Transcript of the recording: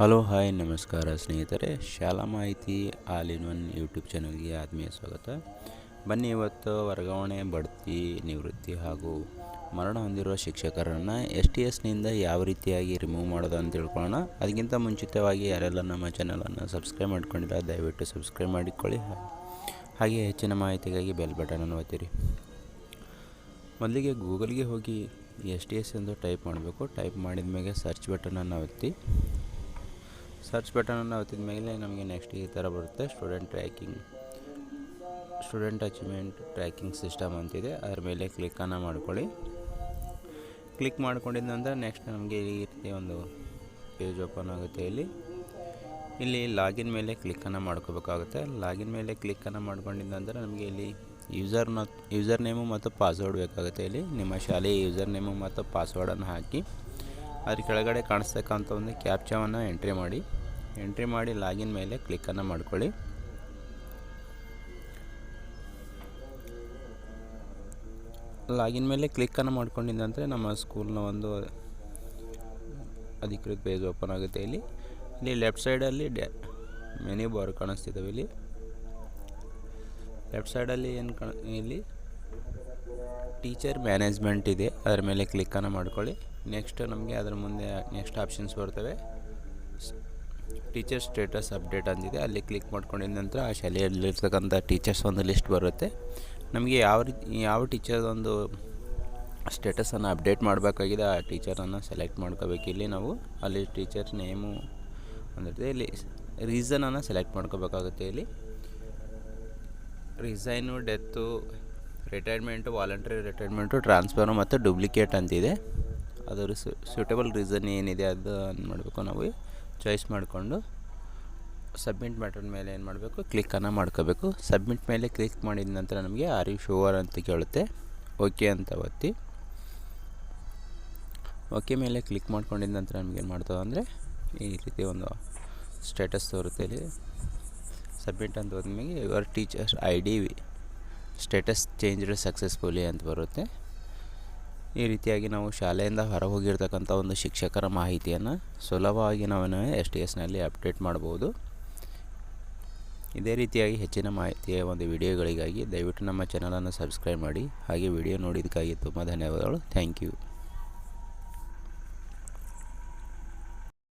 Hello, hi, ನಮಸ್ಕಾರ ಸ್ನೇಹಿತರೆ. ಶಾಲಾ ಮಾಹಿತಿ ಆಲ್ ಇನ್ ಒನ್ ಯೂಟ್ಯೂಬ್ ಚಾನಲ್ಗೆ ಆತ್ಮೀಯ ಸ್ವಾಗತ. ಬನ್ನಿ ಇವತ್ತು ವರ್ಗಾವಣೆ, ಬಡ್ತಿ, ನಿವೃತ್ತಿ ಹಾಗೂ ಮರಣ ಹೊಂದಿರುವ ಶಿಕ್ಷಕರನ್ನು ಎಸ್ ಟಿ ಎಸ್ನಿಂದ ಯಾವ ರೀತಿಯಾಗಿ ರಿಮೂವ್ ಮಾಡೋದು ಅಂತ ತಿಳ್ಕೊಳ್ಳೋಣ. ಅದಕ್ಕಿಂತ ಮುಂಚಿತವಾಗಿ ಯಾರೆಲ್ಲ ನಮ್ಮ ಚಾನಲನ್ನು ಸಬ್ಸ್ಕ್ರೈಬ್ ಮಾಡ್ಕೊಂಡಿಲ್ಲ, ದಯವಿಟ್ಟು ಸಬ್ಸ್ಕ್ರೈಬ್ ಮಾಡಿಕೊಳ್ಳಿ. ಹಾಗೆ ಹೆಚ್ಚಿನ ಮಾಹಿತಿಗಾಗಿ ಬೆಲ್ ಬಟನನ್ನು ಒತ್ತಿರಿ. ಮೊದಲಿಗೆ ಗೂಗಲ್ಗೆ ಹೋಗಿ ಎಸ್ ಟಿ ಎಸ್ ಎಂದು ಟೈಪ್ ಮಾಡಬೇಕು. ಟೈಪ್ ಮಾಡಿದ ಮೇಲೆ ಸರ್ಚ್ ಬಟನನ್ನು ಒತ್ತಿ. ಸರ್ಚ್ ಬಟನನ್ನು ಒತ್ತಿದ ಮೇಲೆ ನಮಗೆ ನೆಕ್ಸ್ಟ್ ಈ ಥರ ಬರುತ್ತೆ. Student tracking student achievement tracking system ಅಂತಿದೆ. ಅದರ ಮೇಲೆ ಕ್ಲಿಕ್ಕನ್ನು ಮಾಡ್ಕೊಳ್ಳಿ. ಕ್ಲಿಕ್ ಮಾಡ್ಕೊಂಡಿದ ನಂತರ ನೆಕ್ಸ್ಟ್ ನಮಗೆ ಈ ರೀತಿ ಒಂದು ಪೇಜ್ ಓಪನ್ ಆಗುತ್ತೆ ಇಲ್ಲಿ. ಇಲ್ಲಿ ಲಾಗಿನ್ ಮೇಲೆ ಕ್ಲಿಕ್ಕನ್ನು ಮಾಡ್ಕೋಬೇಕಾಗುತ್ತೆ. ಲಾಗಿನ್ ಮೇಲೆ ಕ್ಲಿಕ್ಕನ್ನು ಮಾಡ್ಕೊಂಡಿದ್ದ ನಂತರ ನಮಗೆ ಇಲ್ಲಿ ಯೂಸರ್ನ ಯೂಸರ್ ನೇಮು ಮತ್ತು ಪಾಸ್ವರ್ಡ್ ಬೇಕಾಗುತ್ತೆ ಇಲ್ಲಿ. ನಿಮ್ಮ ಶಾಲೆಯ ಯೂಸರ್ ನೇಮು ಮತ್ತು ಪಾಸ್ವರ್ಡನ್ನು ಹಾಕಿ. ಅದ್ರ ಕೆಳಗಡೆ ಕಾಣಿಸ್ತಕ್ಕಂಥ ಒಂದು ಕ್ಯಾಪ್ಚವನ್ನು ಎಂಟ್ರಿ ಮಾಡಿ. ಎಂಟ್ರಿ ಮಾಡಿ ಲಾಗಿನ್ ಮೇಲೆ ಕ್ಲಿಕ್ಕನ್ನು ಮಾಡ್ಕೊಳ್ಳಿ. ಲಾಗಿನ್ ಮೇಲೆ ಕ್ಲಿಕ್ಕನ್ನು ಮಾಡ್ಕೊಂಡಿದ್ದಂತೆ ನಮ್ಮ ಸ್ಕೂಲ್ನ ಒಂದು ಅಧಿಕೃತ ಪೇಜ್ ಓಪನ್ ಆಗುತ್ತೆ ಇಲ್ಲಿ. ಇಲ್ಲಿ ಲೆಫ್ಟ್ ಸೈಡಲ್ಲಿ ಡ್ಯಾ ಮೆನಿ ಬಾರ್ ಕಾಣಿಸ್ತಿದ್ದಾವೆ ಇಲ್ಲಿ. ಲೆಫ್ಟ್ ಸೈಡಲ್ಲಿ ಏನು ಕಾಣ ಇಲ್ಲಿ ಟೀಚರ್ ಮ್ಯಾನೇಜ್ಮೆಂಟ್ ಇದೆ. ಅದರ ಮೇಲೆ ಕ್ಲಿಕ್ಕನ್ನು ಮಾಡ್ಕೊಳ್ಳಿ. ನೆಕ್ಸ್ಟ್ ನಮಗೆ ಅದರ ಮುಂದೆ ನೆಕ್ಸ್ಟ್ ಆಪ್ಷನ್ಸ್ ಬರ್ತವೆ. ಟೀಚರ್ ಸ್ಟೇಟಸ್ ಅಪ್ಡೇಟ್ ಅಂತಿದೆ ಅಲ್ಲಿ ಕ್ಲಿಕ್ ಮಾಡ್ಕೊಂಡಿದ ನಂತರ ಆ ಶಾಲೆಯಲ್ಲಿರ್ತಕ್ಕಂಥ ಟೀಚರ್ಸ್ ಒಂದು ಲಿಸ್ಟ್ ಬರುತ್ತೆ. ನಮಗೆ ಯಾವ ರೀತಿ, ಯಾವ ಟೀಚರ್ದೊಂದು ಸ್ಟೇಟಸನ್ನು ಅಪ್ಡೇಟ್ ಮಾಡಬೇಕಾಗಿದೆ, ಆ ಟೀಚರನ್ನು ಸೆಲೆಕ್ಟ್ ಮಾಡ್ಕೋಬೇಕು ಇಲ್ಲಿ ನಾವು ಅಲ್ಲಿ ಟೀಚರ್ ನೇಮು ಅಂದರೆ ಇಲ್ಲಿ ರೀಸನನ್ನು ಸೆಲೆಕ್ಟ್ ಮಾಡ್ಕೋಬೇಕಾಗುತ್ತೆ ಇಲ್ಲಿ. Resign death retirement voluntary retirement transfer ಮತ್ತು ಡೂಪ್ಲಿಕೇಟ್ ಅಂತಿದೆ. ಅದರ ಸೂಟೇಬಲ್ ರೀಸನ್ ಏನಿದೆ ಅದು ಮಾಡಬೇಕು ನಾವು. ಚಾಯ್ಸ್ ಮಾಡಿಕೊಂಡು ಸಬ್ಮಿಟ್ ಮಾಡಿದ ಮೇಲೆ ಏನು ಮಾಡಬೇಕು? ಕ್ಲಿಕ್ಕನ್ನು ಮಾಡ್ಕೋಬೇಕು. ಸಬ್ಮಿಟ್ ಮೇಲೆ ಕ್ಲಿಕ್ ಮಾಡಿದ ನಂತರ ನಮಗೆ ಆರ್ ಯು ಶೋವರ್ ಅಂತ ಕೇಳುತ್ತೆ. ಓಕೆ ಅಂತ ಒತ್ತಿ. ಓಕೆ ಮೇಲೆ ಕ್ಲಿಕ್ ಮಾಡ್ಕೊಂಡಿದ್ದ ನಂತರ ನಮ್ಗೆ ಏನು ಮಾಡ್ತದೆ ಅಂದರೆ ಈ ರೀತಿ ಒಂದು ಸ್ಟೇಟಸ್ ತೋರುತ್ತೆ ಇಲ್ಲಿ. ಸಬ್ಮಿಟ್ ಅಂತ ಹೋದ್ಮೇಲೆ your teachers I D status changed successfully ಅಂತ ಬರುತ್ತೆ. ಈ ರೀತಿಯಾಗಿ ನಾವು ಶಾಲೆಯಿಂದ ಹೊರ ಹೋಗಿರ್ತಕ್ಕಂಥ ಒಂದು ಶಿಕ್ಷಕರ ಮಾಹಿತಿಯನ್ನು ಸುಲಭವಾಗಿ ನಾವು ಎಸ್ ಟಿ ಎಸ್ನಲ್ಲಿ ಅಪ್ಡೇಟ್ ಮಾಡ್ಬೋದು. ಇದೇ ರೀತಿಯಾಗಿ ಹೆಚ್ಚಿನ ಮಾಹಿತಿಯ ಒಂದು ವಿಡಿಯೋಗಳಿಗಾಗಿ ದಯವಿಟ್ಟು ನಮ್ಮ ಚಾನಲನ್ನು ಸಬ್ಸ್ಕ್ರೈಬ್ ಮಾಡಿ. ಹಾಗೆ ವಿಡಿಯೋ ನೋಡಿದ್ದಕ್ಕಾಗಿ ತುಂಬ ಧನ್ಯವಾದಗಳು. Thank you